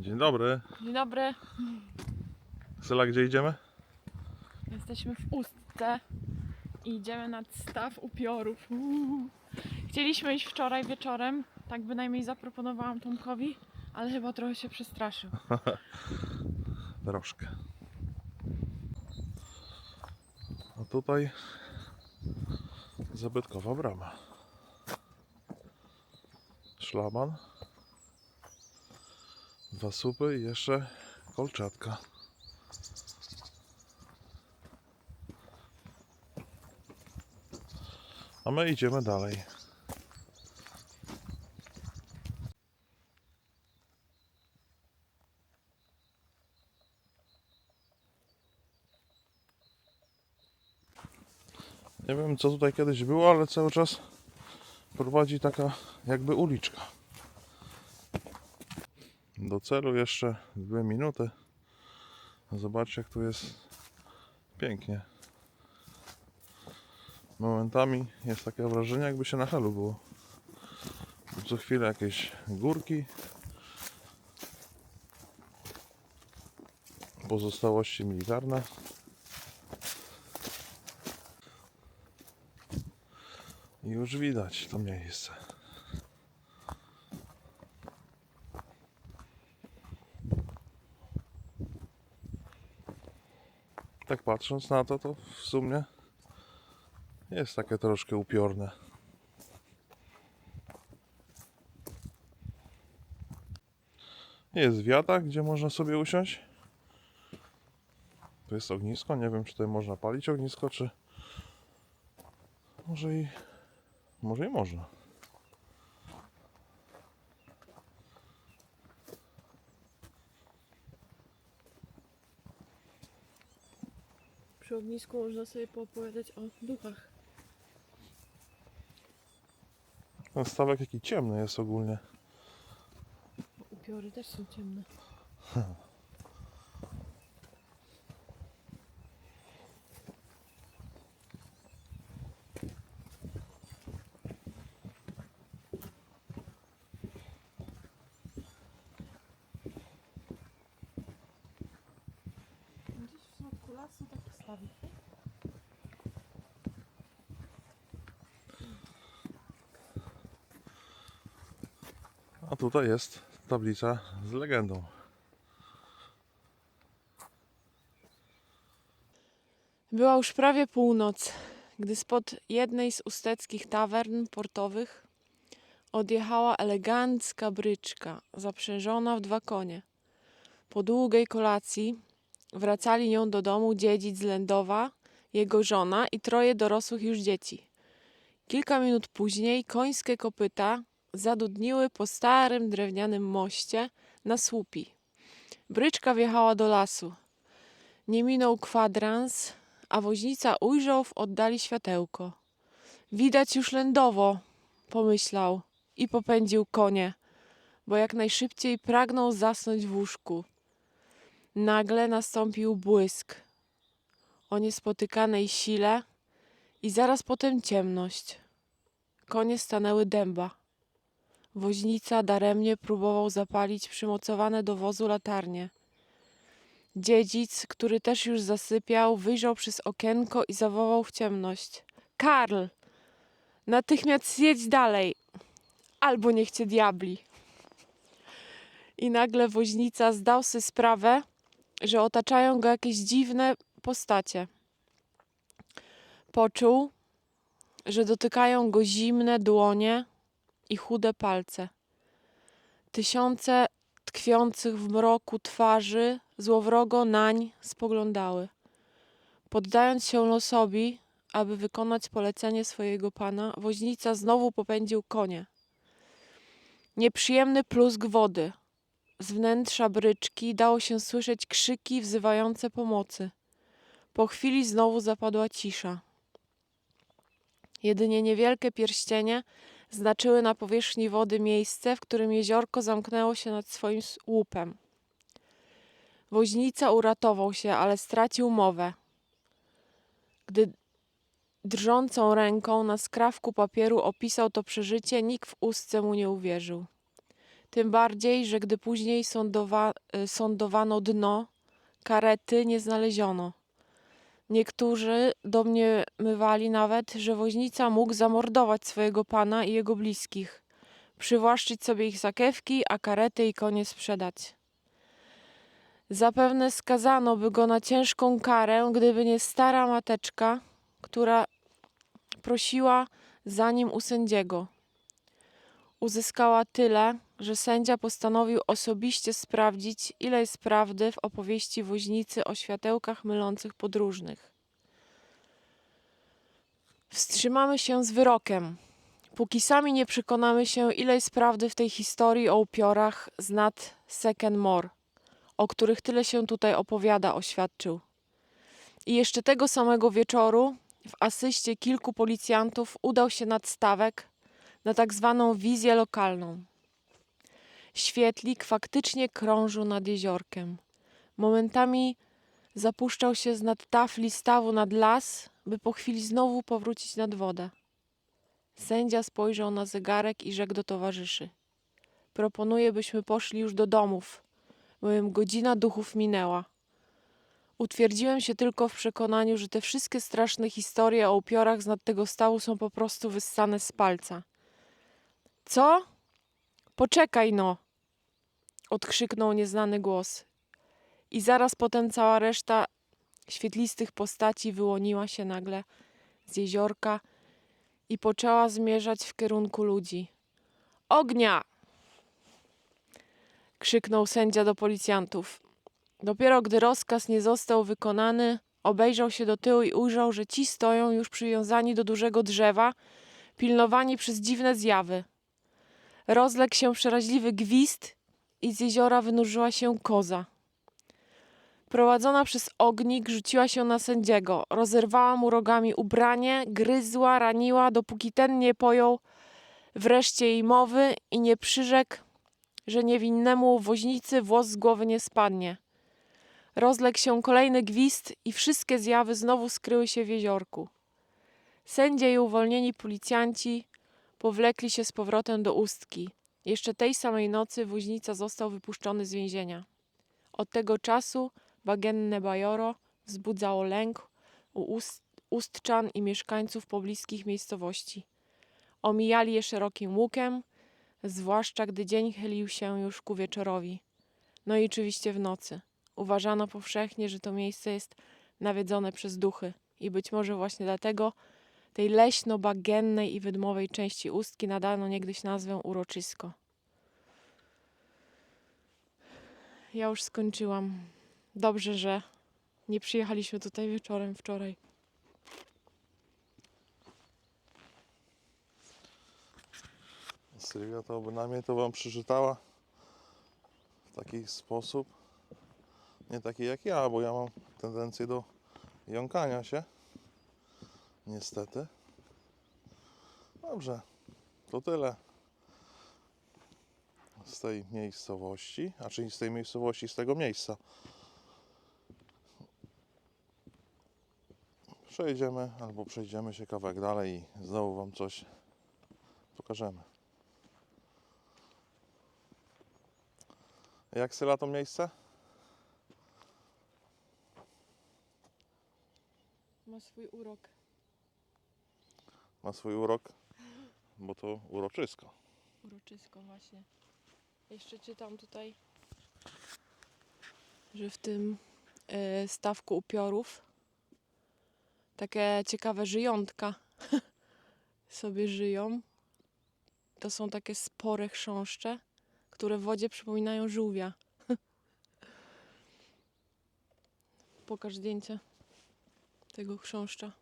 Dzień dobry. Dzień dobry. Syla, gdzie idziemy? Jesteśmy w Ustce i idziemy nad staw upiorów. Uuu. Chcieliśmy iść wczoraj wieczorem, tak bynajmniej zaproponowałam Tomkowi, ale chyba trochę się przestraszył. Troszkę. A tutaj zabytkowa brama. Szlaban. Dwa supy i jeszcze kolczatka. A my idziemy dalej. Nie wiem co tutaj kiedyś było, ale cały czas prowadzi taka jakby uliczka. Do celu jeszcze dwie minuty. Zobaczcie jak tu jest pięknie. Momentami jest takie wrażenie jakby się na helu było. Co chwilę jakieś górki. Pozostałości militarne. I już widać to miejsce. Tak patrząc na to, to w sumie jest takie troszkę upiorne. Jest wiata, gdzie można sobie usiąść. Tu jest ognisko. Nie wiem, czy tutaj można palić ognisko, czy może i może i można. Przy ognisku można sobie poopowiadać o duchach. Ten stawek jaki ciemny jest ogólnie. Upiory też są ciemne. Gdzieś w środku lasu taki stawik. A tutaj jest tablica z legendą. Była już prawie północ, gdy spod jednej z usteckich tawern portowych odjechała elegancka bryczka zaprzężona w dwa konie. Po długiej kolacji wracali nią do domu dziedzic z Lędowa, jego żona i troje dorosłych już dzieci. Kilka minut później końskie kopyta zadudniły po starym drewnianym moście na słupi. Bryczka wjechała do lasu. Nie minął kwadrans, a woźnica ujrzał w oddali światełko. Widać już lędowo, pomyślał i popędził konie, bo jak najszybciej pragnął zasnąć w łóżku. Nagle nastąpił błysk o niespotykanej sile i zaraz potem ciemność. Konie stanęły dęba. Woźnica daremnie próbował zapalić przymocowane do wozu latarnie. Dziedzic, który też już zasypiał, wyjrzał przez okienko i zawołał w ciemność. Karl! Natychmiast jedź dalej! Albo niech cię diabli! I nagle woźnica zdał sobie sprawę, że otaczają go jakieś dziwne postacie. Poczuł, że dotykają go zimne dłonie i chude palce. Tysiące tkwiących w mroku twarzy złowrogo nań spoglądały. Poddając się losowi, aby wykonać polecenie swojego pana, woźnica znowu popędził konie. Nieprzyjemny plusk wody. Z wnętrza bryczki dało się słyszeć krzyki wzywające pomocy. Po chwili znowu zapadła cisza. Jedynie niewielkie pierścienie znaczyły na powierzchni wody miejsce, w którym jeziorko zamknęło się nad swoim słupem. Woźnica uratował się, ale stracił mowę. Gdy drżącą ręką na skrawku papieru opisał to przeżycie, nikt w ustce mu nie uwierzył. Tym bardziej, że gdy później sądowa, y, sądowano dno, karety nie znaleziono. Niektórzy domniemywali nawet, że woźnica mógł zamordować swojego pana i jego bliskich, przywłaszczyć sobie ich sakiewki, a karety i konie sprzedać. Zapewne skazano by go na ciężką karę, gdyby nie stara mateczka, która prosiła za nim u sędziego. Uzyskała tyle, że sędzia postanowił osobiście sprawdzić, ile jest prawdy w opowieści woźnicy o światełkach mylących podróżnych. Wstrzymamy się z wyrokiem, póki sami nie przekonamy się, ile jest prawdy w tej historii o upiorach z nad Second More, o których tyle się tutaj opowiada, oświadczył. I jeszcze tego samego wieczoru w asyście kilku policjantów udał się nad stawek na tak zwaną wizję lokalną. Świetlik faktycznie krążył nad jeziorkiem. Momentami zapuszczał się z nad tafli stawu nad las, by po chwili znowu powrócić nad wodę. Sędzia spojrzał na zegarek i rzekł do towarzyszy: Proponuję, byśmy poszli już do domów, bowiem godzina duchów minęła. Utwierdziłem się tylko w przekonaniu, że te wszystkie straszne historie o upiorach z nad tego stawu są po prostu wyssane z palca. Co? Poczekaj no! Odkrzyknął nieznany głos. I zaraz potem cała reszta świetlistych postaci wyłoniła się nagle z jeziorka i poczęła zmierzać w kierunku ludzi. Ognia! krzyknął sędzia do policjantów. Dopiero gdy rozkaz nie został wykonany, obejrzał się do tyłu i ujrzał, że ci stoją już przywiązani do dużego drzewa, pilnowani przez dziwne zjawy. Rozległ się przeraźliwy gwizd i z jeziora wynurzyła się koza. Prowadzona przez ognik rzuciła się na sędziego, rozerwała mu rogami ubranie, gryzła, raniła, dopóki ten nie pojął wreszcie jej mowy i nie przyrzekł, że niewinnemu woźnicy włos z głowy nie spadnie. Rozległ się kolejny gwizd i wszystkie zjawy znowu skryły się w jeziorku. Sędzie i uwolnieni policjanci powlekli się z powrotem do ustki. Jeszcze tej samej nocy woźnica został wypuszczony z więzienia. Od tego czasu bagienne bajoro wzbudzało lęk u ust, ustczan i mieszkańców pobliskich miejscowości. Omijali je szerokim łukiem, zwłaszcza gdy dzień chylił się już ku wieczorowi. No i oczywiście w nocy. Uważano powszechnie, że to miejsce jest nawiedzone przez duchy i być może właśnie dlatego tej leśno-bagiennej i wydmowej części ustki nadano niegdyś nazwę uroczysko. Ja już skończyłam. Dobrze, że nie przyjechaliśmy tutaj wieczorem wczoraj. Sylwia to bynajmniej to wam przeczytała w taki sposób. Nie taki jak ja, bo ja mam tendencję do jąkania się. Niestety. Dobrze, to tyle z tej miejscowości, a czyli z tej miejscowości, z tego miejsca. Przejdziemy albo przejdziemy się kawałek dalej i znowu Wam coś pokażemy. Jak Syla to miejsce? Ma swój urok. Ma swój urok, bo to uroczysko. Uroczysko właśnie. Jeszcze czytam tutaj, że w tym e, stawku upiorów takie ciekawe żyjątka sobie żyją. To są takie spore chrząszcze, które w wodzie przypominają żółwia. Pokaż zdjęcie tego chrząszcza.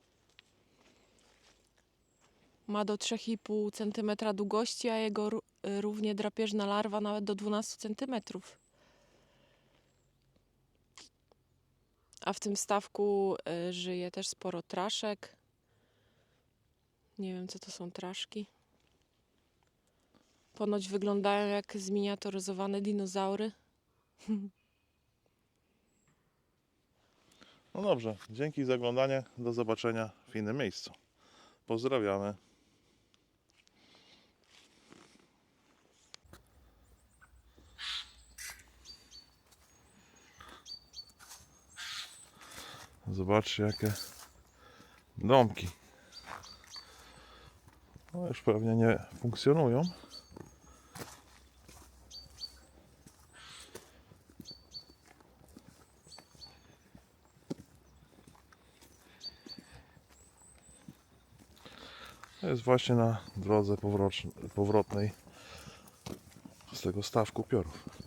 Ma do 3,5 cm długości, a jego y, równie drapieżna larwa nawet do 12 cm. A w tym stawku y, żyje też sporo traszek. Nie wiem, co to są traszki. Ponoć wyglądają jak zminiaturyzowane dinozaury. No dobrze, dzięki za oglądanie. Do zobaczenia w innym miejscu. Pozdrawiamy. Zobaczcie jakie domki. No już pewnie nie funkcjonują. To jest właśnie na drodze powrotnej z tego stawku piorów.